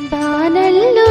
బాణల్లు